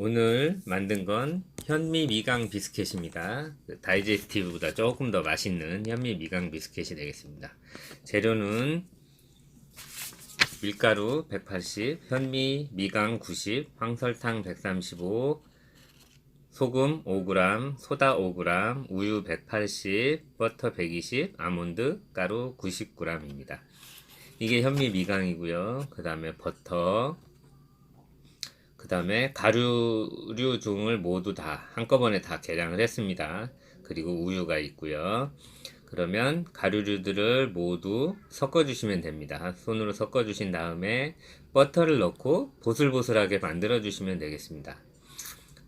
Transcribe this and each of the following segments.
오늘 만든 건 현미 미강 비스켓입니다. 그 다이제스티브보다 조금 더 맛있는 현미 미강 비스켓이 되겠습니다. 재료는 밀가루 180, 현미 미강 90, 황설탕 135, 소금 5g, 소다 5g, 우유 180, 버터 120, 아몬드 가루 90g입니다. 이게 현미 미강이고요. 그 다음에 버터, 그 다음에 가루류 중을 모두 다 한꺼번에 다 계량을 했습니다. 그리고 우유가 있고요. 그러면 가루류들을 모두 섞어주시면 됩니다. 손으로 섞어주신 다음에 버터를 넣고 보슬보슬하게 만들어주시면 되겠습니다.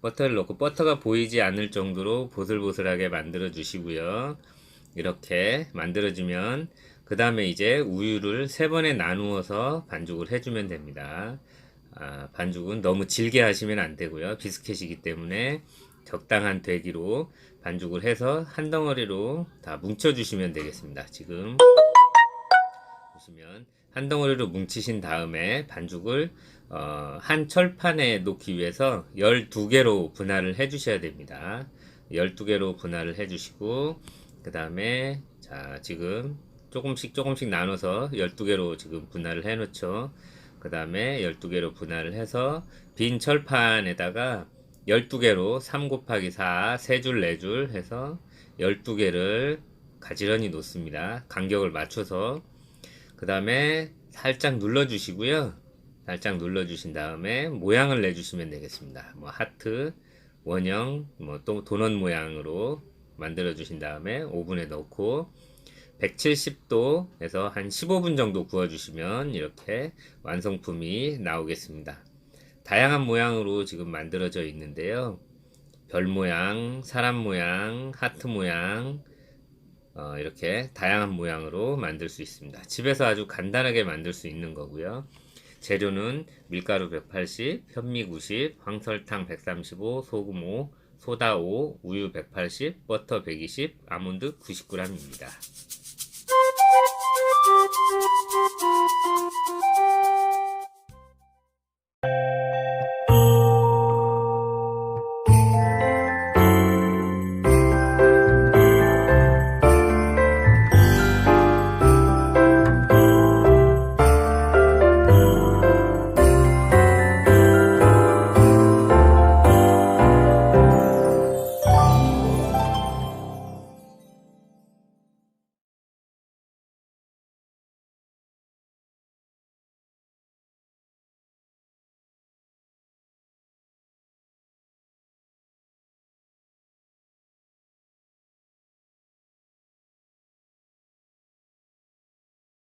버터를 넣고 버터가 보이지 않을 정도로 보슬보슬하게 만들어 주시고요. 이렇게 만들어 주면 그 다음에 이제 우유를 세 번에 나누어서 반죽을 해주면 됩니다. 아, 반죽은 너무 질게 하시면 안 되고요. 비스켓이기 때문에 적당한 되기로 반죽을 해서 한 덩어리로 다 뭉쳐 주시면 되겠습니다. 지금 보시면 한 덩어리로 뭉치신 다음에 반죽을 어, 한 철판에 놓기 위해서 12개로 분할을 해 주셔야 됩니다. 12개로 분할을 해 주시고 그 다음에 자 지금 조금씩 조금씩 나눠서 12개로 지금 분할을 해 놓죠. 그 다음에 12개로 분할을 해서 빈 철판에다가 12개로 3 곱하기 4, 3줄, 4줄 해서 12개를 가지런히 놓습니다. 간격을 맞춰서 그 다음에 살짝 눌러주시고요. 살짝 눌러주신 다음에 모양을 내주시면 되겠습니다. 뭐 하트, 원형, 뭐 또 도넛 모양으로 만들어 주신 다음에 오븐에 넣고 170도에서 한 15분 정도 구워주시면 이렇게 완성품이 나오겠습니다. 다양한 모양으로 지금 만들어져 있는데요. 별 모양, 사람 모양, 하트 모양, 어, 이렇게 다양한 모양으로 만들 수 있습니다. 집에서 아주 간단하게 만들 수 있는 거고요. 재료는 밀가루 180, 현미 90, 황설탕 135, 소금 5, 소다 5, 우유 180, 버터 120, 아몬드 90g입니다.